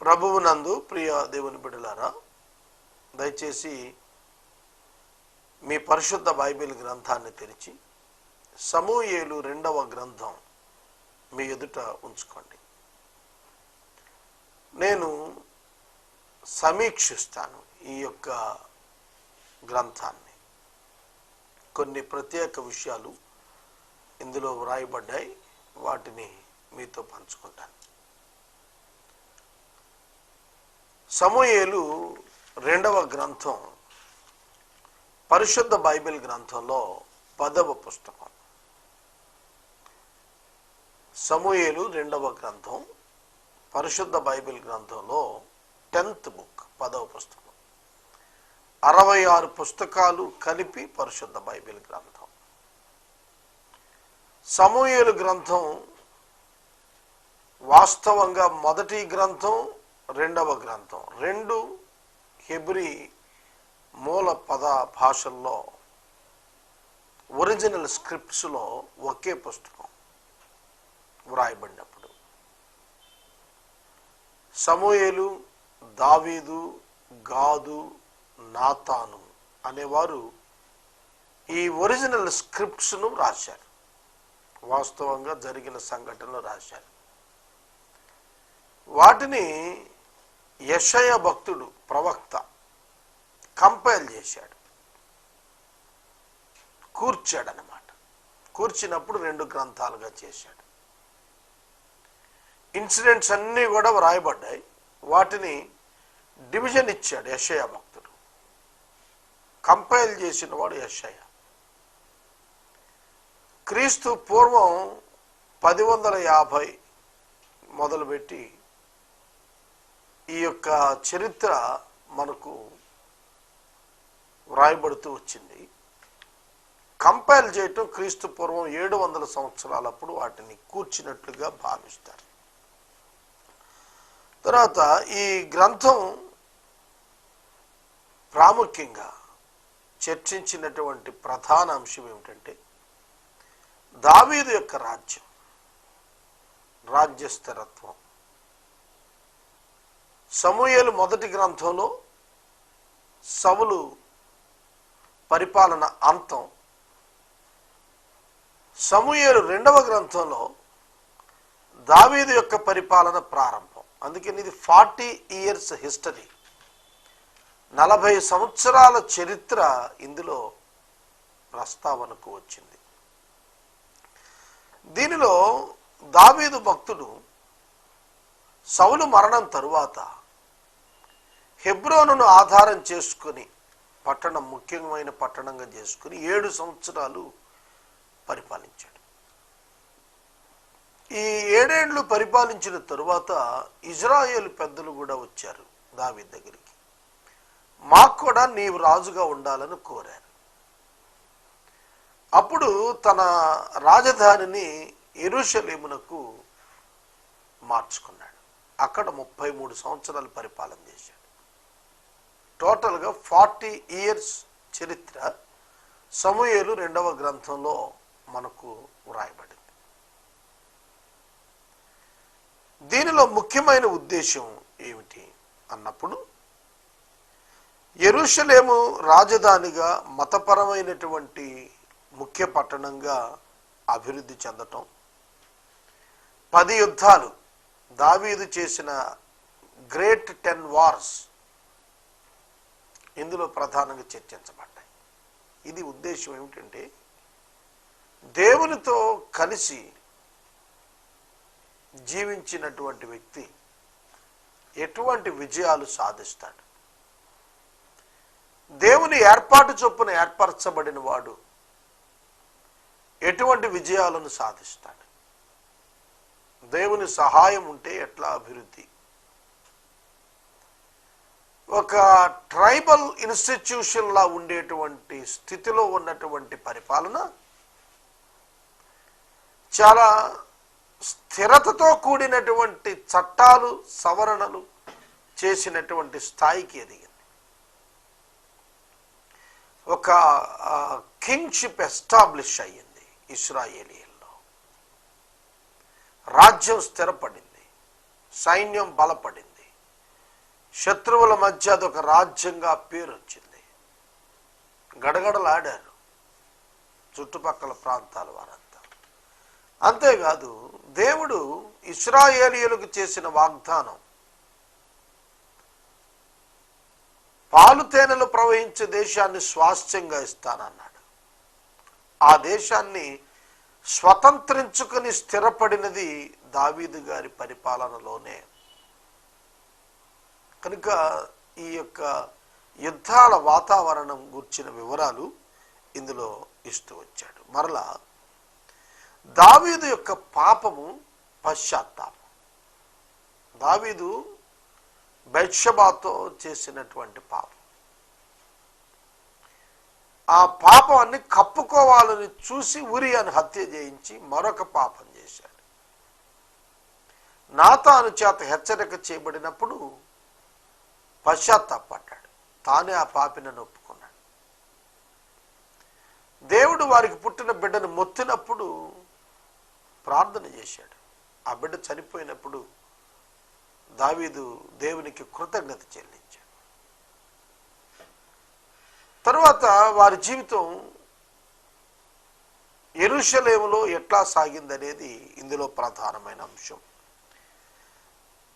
ప్రభువు నందు ప్రియ దేవుని బిడ్డలారా దయచేసి మీ పరిశుద్ధ బైబిల్ గ్రంథాన్ని తెరిచి సమూహేలు రెండవ గ్రంథం మీ ఎదుట ఉంచుకోండి. నేను సమీక్షిస్తాను ఈ యొక్క గ్రంథాన్ని. కొన్ని ప్రత్యేక విషయాలు ఇందులో వ్రాయబడ్డాయి వాటిని మీతో పంచుకుంటాను. సమూయేలు రెండవ గ్రంథం పరిశుద్ధ బైబిల్ గ్రంథంలో పదవ పుస్తకం. సమూయేలు రెండవ గ్రంథం పరిశుద్ధ బైబిల్ గ్రంథంలో టెన్త్ బుక్ పదవ పుస్తకం. అరవై ఆరు పుస్తకాలు కలిపి పరిశుద్ధ బైబిల్ గ్రంథం. సమూయేలు గ్రంథం వాస్తవంగా మొదటి గ్రంథం రెండవ గ్రంథం. రెండు హెబ్రి మూల పద భాషల్లో ఒరిజినల్ స్క్రిప్ట్స్లో ఒకే పుస్తకం వ్రాయబడినప్పుడు. సమూయేలు దావీదు గాదు నాతాను అనేవారు ఈ ఒరిజినల్ స్క్రిప్ట్స్ను రాశారు వాస్తవంగా జరిగిన సంఘటనలు రాశారు. వాటిని యషయ భక్తుడు ప్రవక్త కంపైల్ చేశాడు. కూర్చాడనమాట కూర్చినప్పుడు రెండు గ్రంథాలుగా చేశాడు. ఇన్సిడెంట్స్ అన్నీ కూడా వ్రాయబడ్డాయి. వాటిని డివిజన్ ఇచ్చాడు యషయ భక్తుడు. కంపైల్ చేసిన వాడు యషయ. క్రీస్తు పూర్వం పది వందల యాభై మొదలుపెట్టి ఈ యొక్క చరిత్ర మనకు వ్రాయబడుతూ వచ్చింది. కంపైల్ చేయటం క్రీస్తు పూర్వం ఏడు వందల సంవత్సరాలప్పుడు వాటిని కూర్చినట్లుగా భావిస్తారు. తర్వాత ఈ గ్రంథం ప్రాముఖ్యంగా చర్చించినటువంటి ప్రధాన అంశం ఏమిటంటే దావీదు యొక్క రాజ్యం రాజ్య సమూహలు మొదటి గ్రంథంలో సవులు పరిపాలన అంతం. సమూహలు రెండవ గ్రంథంలో దావీదు యొక్క పరిపాలన ప్రారంభం. అందుకని ఇది ఫార్టీ ఇయర్స్ హిస్టరీ. నలభై సంవత్సరాల చరిత్ర ఇందులో ప్రస్తావనకు వచ్చింది. దీనిలో దావీదు భక్తుడు సౌలు మరణం తరువాత హెబ్రోనును ఆధారం చేసుకుని పట్టణం ముఖ్యమైన పట్టణంగా చేసుకుని ఏడు సంవత్సరాలు పరిపాలించాడు. ఈ ఏడేండ్లు పరిపాలించిన తరువాత ఇజ్రాయేల్ పెద్దలు కూడా వచ్చారు దావి దగ్గరికి. మాకు కూడా నీవు రాజుగా ఉండాలని కోరారు. అప్పుడు తన రాజధానిని ఎరుషలేమునకు మార్చుకున్నాడు. అక్కడ ముప్పై మూడు సంవత్సరాలు పరిపాలన చేశాడు. టోటల్గా ఫార్టీ ఇయర్స్ చరిత్ర సమూహలు రెండవ గ్రంథంలో మనకు వ్రాయబడింది. దీనిలో ముఖ్యమైన ఉద్దేశం ఏమిటి అన్నప్పుడు ఎరుషలేము రాజధానిగా మతపరమైనటువంటి ముఖ్య పట్టణంగా అభివృద్ధి చెందటం పది యుద్ధాలు దావీదు చేసిన గ్రేట్ టెన్ వార్స్ ఇందులో ప్రధానంగా చర్చించబడ్డాయి. ఇది ఉద్దేశం ఏమిటంటే దేవునితో కలిసి జీవించినటువంటి వ్యక్తి ఎటువంటి విజయాలు సాధిస్తాడు? దేవుని ఏర్పాటు చొప్పున ఏర్పరచబడిన వాడు ఎటువంటి విజయాలను సాధిస్తాడు? దేవుని సహాయం ఉంటే ఎట్లా అభివృద్ధి? ఒక ట్రైబల్ ఇన్స్టిట్యూషన్లా ఉండేటువంటి స్థితిలో ఉన్నటువంటి పరిపాలన చాలా స్థిరతతో కూడినటువంటి చట్టాలు సవరణలు చేసినటువంటి స్థాయికి ఎదిగింది. ఒక కింగ్షిప్ ఎస్టాబ్లిష్ అయ్యింది ఇస్రాయేలియా రాజ్యం స్థిరపడింది. సైన్యం బలపడింది. శత్రువుల మధ్య అదొక రాజ్యంగా పేరు వచ్చింది గడగడలాడారు. చుట్టుపక్కల ప్రాంతాల వారంతా. అంతేకాదు దేవుడు ఇస్రాయేలియలకు చేసిన వాగ్దానం పాలు తేనెలు ప్రవహించే దేశాన్ని స్వాస్థ్యంగా ఇస్తానన్నాడు. ఆ దేశాన్ని స్వతంత్రించుకుని స్థిరపడినది దావీదు గారి పరిపాలనలోనే. కనుక ఈ యొక్క యుద్ధాల వాతావరణం గుర్చిన వివరాలు ఇందులో ఇస్తూ వచ్చాడు. మరలా దావీదు యొక్క పాపము పశ్చాత్తాపం. దావీదు బెత్షబాతో చేసినటువంటి పాపం. ఆ పాపాన్ని కప్పుకోవాలని చూసి ఉరి అని హత్య చేయించి మరొక పాపం చేశాడు. నాతాను చేత హెచ్చరిక చేయబడినప్పుడు పశ్చాత్తాపడ్డాడు. తానే ఆ పాపినని ఒప్పుకున్నాడు దేవుడు వారికి పుట్టిన బిడ్డను మొత్తినప్పుడు ప్రార్థన చేశాడు. ఆ బిడ్డ చనిపోయినప్పుడు దావీదు దేవునికి కృతజ్ఞత చెల్లించాడు. తరువాత వారి జీవితం ఎరుషలేములో ఎట్లా సాగిందనేది ఇందులో ప్రధానమైన అంశం.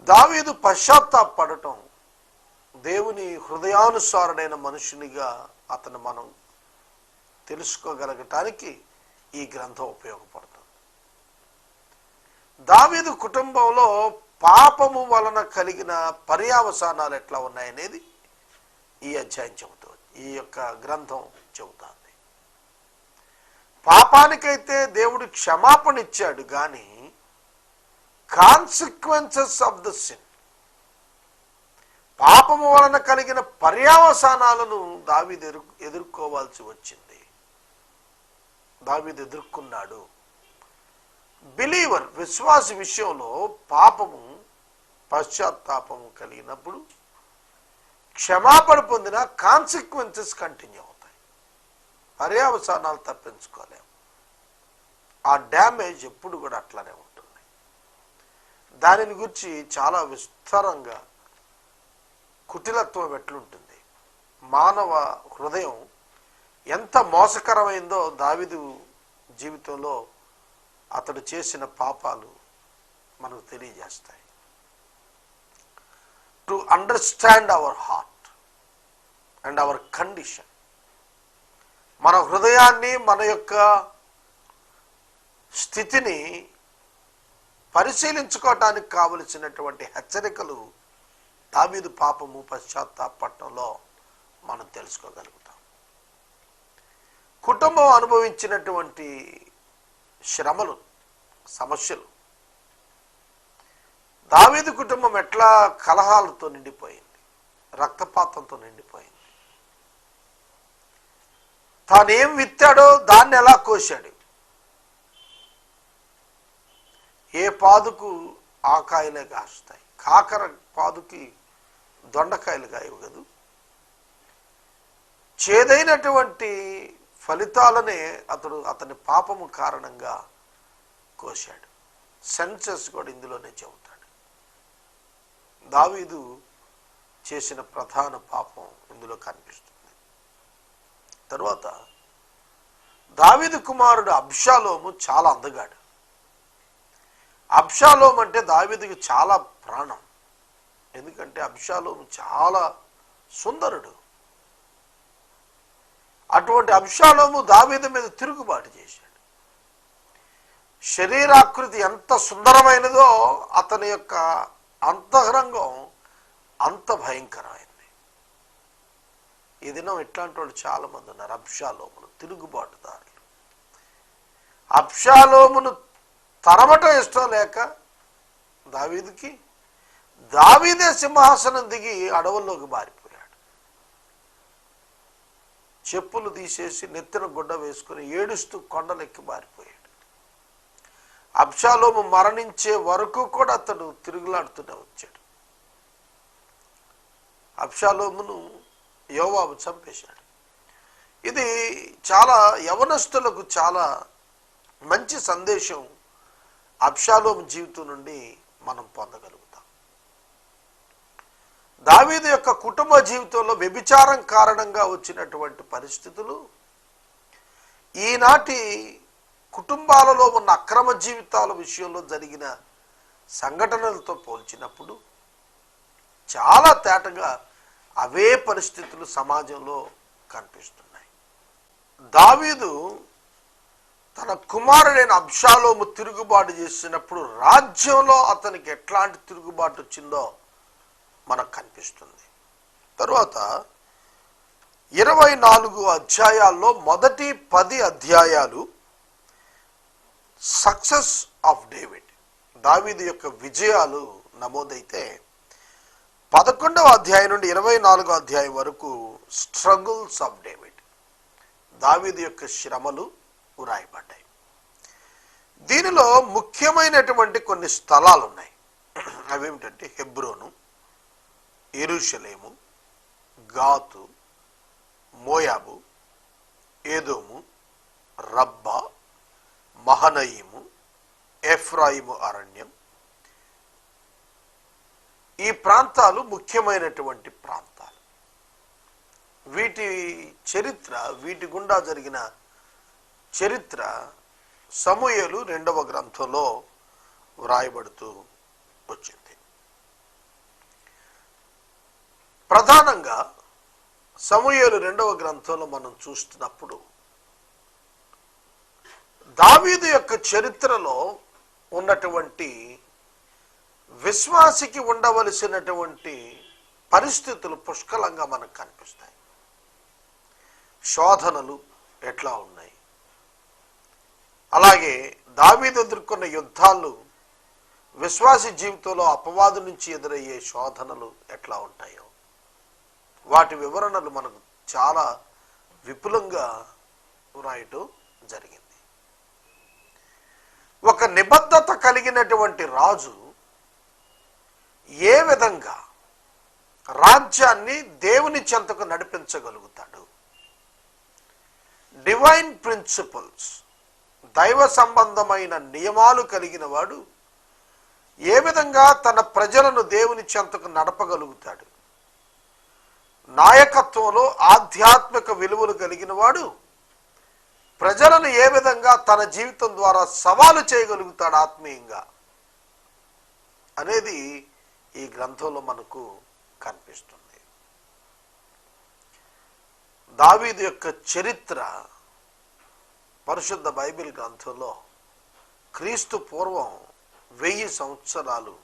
దావీదు పశ్చాత్తాపడటం దేవుని హృదయానుసారుడైన మనుషునిగా అతను మనం తెలుసుకోగలగటానికి ఈ గ్రంథం ఉపయోగపడుతుంది. దావీదు కుటుంబంలో పాపము వలన కలిగిన పర్యావసానాలు ఎట్లా ఉన్నాయనేది ఈ అధ్యాయం చెబుతుంది. ఈ యొక్క గ్రంథం చెబుతుంది. పాపానికైతే దేవుడు క్షమాపణ ఇచ్చాడు కానీ కాన్సిక్వెన్సెస్ ఆఫ్ ద సిన్ పాపము వలన కలిగిన పర్యావసానాలను దావీదు ఎదురు ఎదుర్కోవాల్సి వచ్చింది. దావీదు ఎదుర్కొన్నాడు. బిలీవర్ విశ్వాస విషయంలో పాపము పశ్చాత్తాపము కలిగినప్పుడు క్షమాపణ పొందిన కాన్సిక్వెన్సెస్ కంటిన్యూ అవుతాయి. పర్యావసానాలు తప్పించుకోలేము ఆ డ్యామేజ్ ఎప్పుడు కూడా అట్లానే ఉంటుంది. దానిని గురించి చాలా విస్తారంగా కుటిలత్వం ఎట్లుంటుంది? మానవ హృదయం ఎంత మోసకరమైందో దావిదు జీవితంలో అతడు చేసిన పాపాలు మనకు తెలియజేస్తాయి. To understand our heart and our condition మన హృదయాన్ని మన యొక్క స్థితిని పరిశీలించుకోవటానికి కావలసినటువంటి హెచ్చరికలు దావీదు పాపము పశ్చాత్తాపట్నంలో మనం తెలుసుకోగలుగుతాం. కుటుంబం అనుభవించినటువంటి శ్రమలు సమస్యలు దావేది కుటుంబం ఎట్లా కలహాలతో నిండిపోయింది? రక్తపాతంతో నిండిపోయింది. తానేం విత్తాడో దాన్ని ఎలా కోశాడు? ఏ పాదుకు ఆ కాయలే కాస్తాయి కాకర పాదుకి దొండకాయలు కాయవు కదూ? చేదైనటువంటి ఫలితాలనే అతడు అతని పాపము కారణంగా కోశాడు. సెన్సెస్ కూడా ఇందులోనే చెబుతాడు. దావీదు చేసిన ప్రధాన పాపం ఇందులో కనిపిస్తుంది. తరువాత దావీదు కుమారుడు అబ్షాలోము చాలా అందగాడు. అబ్షాలోం అంటే దావీదుకి చాలా ప్రాణం. ఎందుకంటే అబ్షాలోము చాలా సుందరుడు. అటువంటి అబ్షాలోము దావీదు మీద తిరుగుబాటు చేశాడు. శరీరాకృతి ఎంత సుందరమైనదో అతని యొక్క అంతరంగం అంత భయంకరమైంది. ఈ దినం ఇట్లాంటి వాళ్ళు చాలా మంది ఉన్నారు అబ్షాలోములు తిరుగుబాటుదారులు. అబ్షాలోమును తరమటం ఇష్టం లేక దావీదుకి దావీదే సింహాసనం దిగి అడవుల్లోకి బారిపోయాడు చెప్పులు తీసేసి నెత్తిన గుడ్డ వేసుకుని ఏడుస్తూ కొండలెక్కి బారిపోయాడు అబ్షాలోము మరణించే వరకు కూడా అతడు తిరుగులాడుతూనే వచ్చాడు. అబ్షాలోమును యోవాబు చంపేశాడు. ఇది చాలా యవనస్తులకు చాలా మంచి సందేశం అబ్షాలోము జీవితం నుండి మనం పొందగలుగుతాం. దావీదు యొక్క కుటుంబ జీవితంలో వ్యభిచారం కారణంగా వచ్చినటువంటి పరిస్థితులు ఈనాటి కుటుంబాలలో ఉన్న అక్రమ జీవితాల విషయంలో జరిగిన సంఘటనలతో పోల్చినప్పుడు చాలా తేటగా అవే పరిస్థితులు సమాజంలో కనిపిస్తున్నాయి. దావీదు తన కుమారుడైన అంశాలోము తిరుగుబాటు చేసినప్పుడు రాజ్యంలో అతనికి ఎట్లాంటి తిరుగుబాటు వచ్చిందో మనకు కనిపిస్తుంది. తరువాత ఇరవై నాలుగు అధ్యాయాల్లో మొదటి పది అధ్యాయాలు సక్సెస్ ఆఫ్ డేవిడ్. దావీదు యొక్క విజయాలు నమోదైతే పదకొండవ అధ్యాయం నుండి ఇరవై నాలుగో అధ్యాయం వరకు స్ట్రగుల్స్ ఆఫ్ డేవిడ్. దావీదు యొక్క శ్రమలు వ్రాయబడ్డాయి దీనిలో ముఖ్యమైనటువంటి కొన్ని స్థలాలు ఉన్నాయి అవేమిటంటే హెబ్రోను ఎరుషలేము గాతు మోయాబు ఏదోము రబ్బా మహనయిము ఎఫ్రాయిము అరణ్యం. ఈ ప్రాంతాలు ముఖ్యమైనటువంటి ప్రాంతాలు. వీటి చరిత్ర వీటి గుండా జరిగిన చరిత్ర సమూయలు రెండవ గ్రంథంలో వ్రాయబడుతూ వచ్చింది. ప్రధానంగా సమూయలు రెండవ గ్రంథంలో మనం చూస్తున్నప్పుడు దావీదు యొక్క చరిత్రలో ఉన్నటువంటి విశ్వాసికి ఉండవలసినటువంటి పరిస్థితులు పుష్కలంగా మనకు కనిపిస్తాయి. శోధనలు ఎట్లా ఉన్నాయి? అలాగే దావీదు ఎదుర్కొన్న యుద్ధాలు విశ్వాసి జీవితంలో అపవాదు నుంచి ఎదురయ్యే శోధనలు ఎట్లా ఉంటాయో వాటి వివరణలు మనకు చాలా విపులంగా వ్రాయటం జరిగింది. ఒక నిబద్ధత కలిగినటువంటి రాజు ఏ విధంగా రాజ్యాన్ని దేవుని చెంతకు నడిపించగలుగుతాడు? డివైన్ ప్రిన్సిపల్స్ దైవ సంబంధమైన నియమాలు కలిగిన వాడు ఏ విధంగా తన ప్రజలను దేవుని చెంతకు నడపగలుగుతాడు? నాయకత్వంలో ఆధ్యాత్మిక విలువలు కలిగిన వాడు ప్రజలను ఏ విధంగా తన జీవితం ద్వారా సవాలు చేయగలుగుతాడు ఆత్మీయంగా అనేది ఈ గ్రంథంలో మనకు కనిపిస్తుంది. దావీదు యొక్క చరిత్ర పరిశుద్ధ బైబిల్ గ్రంథంలో క్రీస్తు పూర్వం వెయ్యి సంవత్సరాలు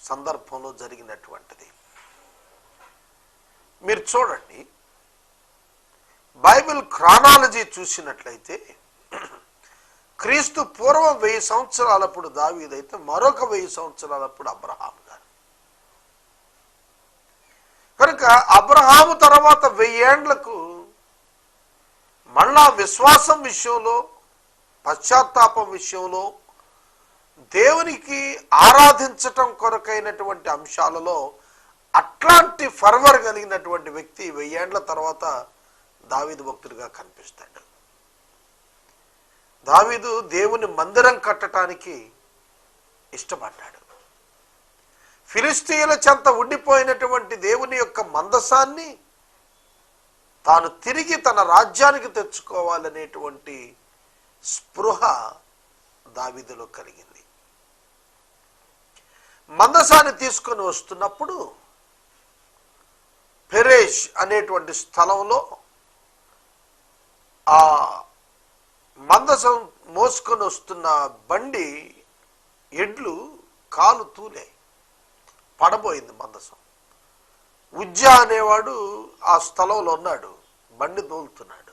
సందర్భంలో జరిగినటువంటిది. మీరు చూడండి బైబిల్ క్రానాలజీ చూసినట్లయితే క్రీస్తు పూర్వం వెయ్యి సంవత్సరాలప్పుడు దావీదైతే మరొక వెయ్యి సంవత్సరాలప్పుడు అబ్రహాం గారు. కనుక అబ్రహాము తర్వాత వెయ్యేండ్లకు మళ్ళా విశ్వాసం విషయంలో పశ్చాత్తాపం విషయంలో దేవునికి ఆరాధించటం కొరకైనటువంటి అంశాలలో అట్లాంటి ఫర్వర్ కలిగినటువంటి వ్యక్తి వెయ్యేండ్ల తర్వాత దావీదు భక్తుడిగా కనిపిస్తాడు. దావీదు దేవుని మందిరం కట్టడానికి ఇష్టపడ్డాడు. ఫిలిస్తీన్ల చెంత ఉండిపోయినటువంటి దేవుని యొక్క మందసాన్ని తాను తిరిగి తన రాజ్యానికి తెచ్చుకోవాలనేటువంటి స్పృహ దావీదులో కలిగింది. మందసాన్ని తీసుకొని వస్తున్నప్పుడు పెరేష్ అనేటువంటి స్థలంలో ఆ మందసం మోసుకొని వస్తున్న బండి ఎడ్లు కాలు తూలే. పడబోయింది మందసం. ఉజ్జా అనేవాడు ఆ స్థలంలో ఉన్నాడు. బండి తోలుతున్నాడు.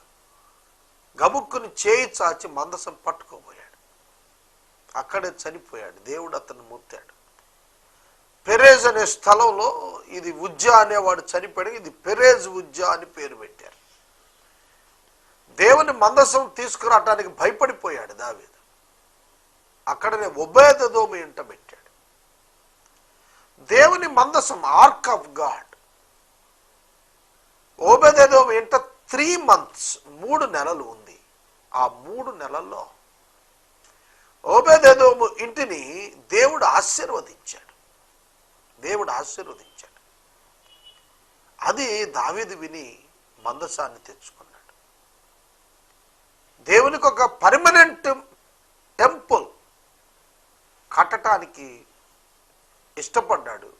గబుక్కుని చేయి చాచి మందసం పట్టుకోబోయాడు. అక్కడే చనిపోయాడు. దేవుడు అతను ముత్తాడు పెరేజ్ అనే స్థలంలో ఇది ఉజ్జా అనేవాడు చనిపోయాడు. ఇది పెరేజ్ ఉజ్జా అని పేరు పెట్టారు. దేవుని మందసం తీసుకురావటానికి భయపడిపోయాడు దావీదు. అక్కడనే ఉభయదోమి ఇంట పెట్టాడు. దేవుని మందసం ఆర్క్ ఆఫ్ గాడ్. ఓబెదోమి ఇంట త్రీ మంత్స్ మూడు నెలలు ఉంది. ఆ మూడు నెలల్లో ఓబెదోము ఇంటిని దేవుడు ఆశీర్వదించాడు. దేవుడు ఆశీర్వదించాడు. అది దావీదు విని మందసాన్ని తెచ్చుకున్నాడు. దేవునికి ఒక పర్మనెంట్ టెంపుల్ కట్టడానికి ఇష్టపడ్డాడు.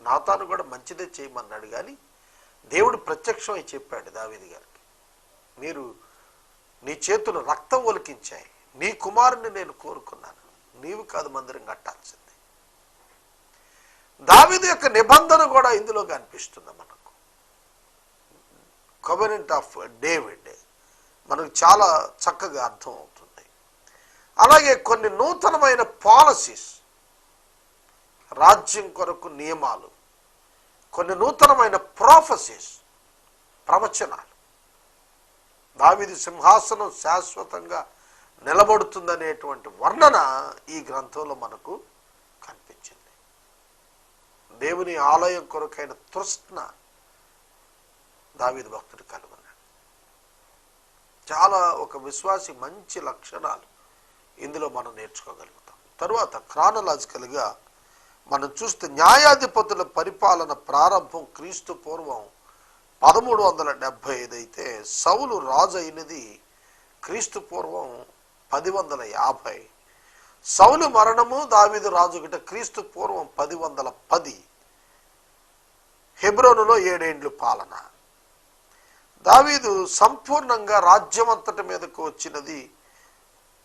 నాతాను కూడా మంచిదే చేయమన్నాడు కానీ దేవుడు ప్రత్యక్షమై చెప్పాడు దావేది గారికి. మీరు నీ చేతులు రక్తం ఒలికించాయి. నీ కుమారుని నేను కోరుకున్నాను. నీవు కాదు మందిరం కట్టాల్సింది. దావిది యొక్క నిబంధన కూడా ఇందులో కనిపిస్తుంది మనకు. కవెనెంట్ ఆఫ్ డేవిడ్ మనకు చాలా చక్కగా అర్థం అవుతుంది అలాగే కొన్ని నూతనమైన పాలసీస్ రాజ్యం కొరకు నియమాలు కొన్ని నూతనమైన ప్రాఫసీస్ ప్రవచనాలు. దావిది సింహాసనం శాశ్వతంగా నిలబడుతుందనేటువంటి వర్ణన ఈ గ్రంథంలో మనకు కనిపించింది. దేవుని ఆలయం కొరకైన తృష్ణ దావిది భక్తుడు కలుగు చాలా ఒక విశ్వాసి మంచి లక్షణాలు ఇందులో మనం నేర్చుకోగలుగుతాం. తర్వాత క్రానలాజికల్గా మనం చూస్తే న్యాయాధిపతుల పరిపాలన ప్రారంభం క్రీస్తు పూర్వం పదమూడు వందల డెబ్భై ఐదు అయితే సౌలు రాజు అయినది క్రీస్తు పూర్వం పది వందల యాభై. సౌలు మరణము దావిదు రాజు గిట క్రీస్తు పూర్వం పది వందల పది. హెబ్రోనులో ఏడేండ్లు పాలన. దావీదు సంపూర్ణంగా రాజ్యమంతటి మీదకు వచ్చినది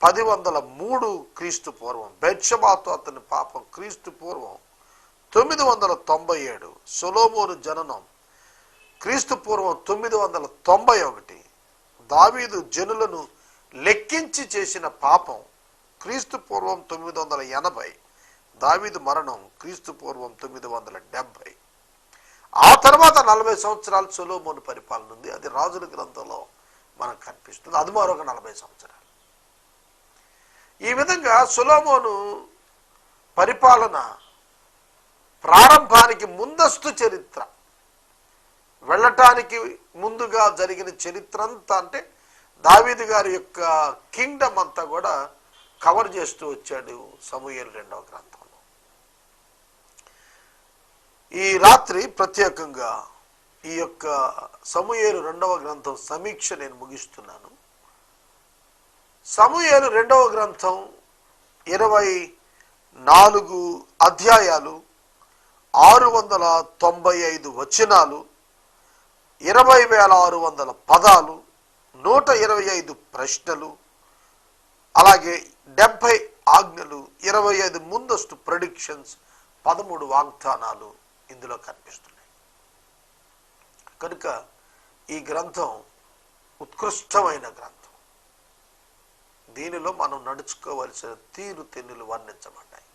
పది వందల మూడు క్రీస్తు పూర్వం. బెత్షబాతో అతని పాపం క్రీస్తు పూర్వం తొమ్మిది వందల తొంభై ఏడు. సొలోమోను జననం క్రీస్తు పూర్వం తొమ్మిది వందల తొంభై ఒకటి. దావీదు జనులను లెక్కించి చేసిన పాపం క్రీస్తు పూర్వం తొమ్మిది వందల ఎనభై. దావీదు మరణం క్రీస్తు పూర్వం తొమ్మిది వందల డెబ్భై. ఆ తర్వాత నలభై సంవత్సరాలు సొలోమోను పరిపాలన ఉంది. అది రాజుల గ్రంథంలో మనకు కనిపిస్తుంది. అది మరొక నలభై సంవత్సరాలు. ఈ విధంగా సులోమోను పరిపాలన ప్రారంభానికి ముందస్తు చరిత్ర. వెళ్ళటానికి ముందుగా జరిగిన చరిత్ర అంతా అంటే దావీదు గారి యొక్క కింగ్డమ్ అంతా కూడా కవర్ చేస్తూ వచ్చాడు సమూహలు రెండవ గ్రంథం. ఈ రాత్రి ప్రత్యేకంగా ఈ యొక్క సమూహేలు రెండవ గ్రంథం సమీక్ష నేను ముగిస్తున్నాను. సమూహేలు రెండవ గ్రంథం ఇరవై నాలుగు అధ్యాయాలు ఆరు వందల తొంభై ఐదు వచనాలు ఇరవై వేల ఆరు వందల పదాలు నూట ఇరవై ఐదు ప్రశ్నలు అలాగే డెబ్భై ఆజ్ఞలు ఇరవై ఐదు ముందస్తు ప్రొడిక్షన్స్ పదమూడు వాగ్దానాలు ఇందులో కనిపిస్తున్నాయి. కనుక ఈ గ్రంథం ఉత్కృష్టమైన గ్రంథం. దీనిలో మనం నడుచుకోవలసిన తీరు తెన్నులు వర్ణించబడ్డాయి.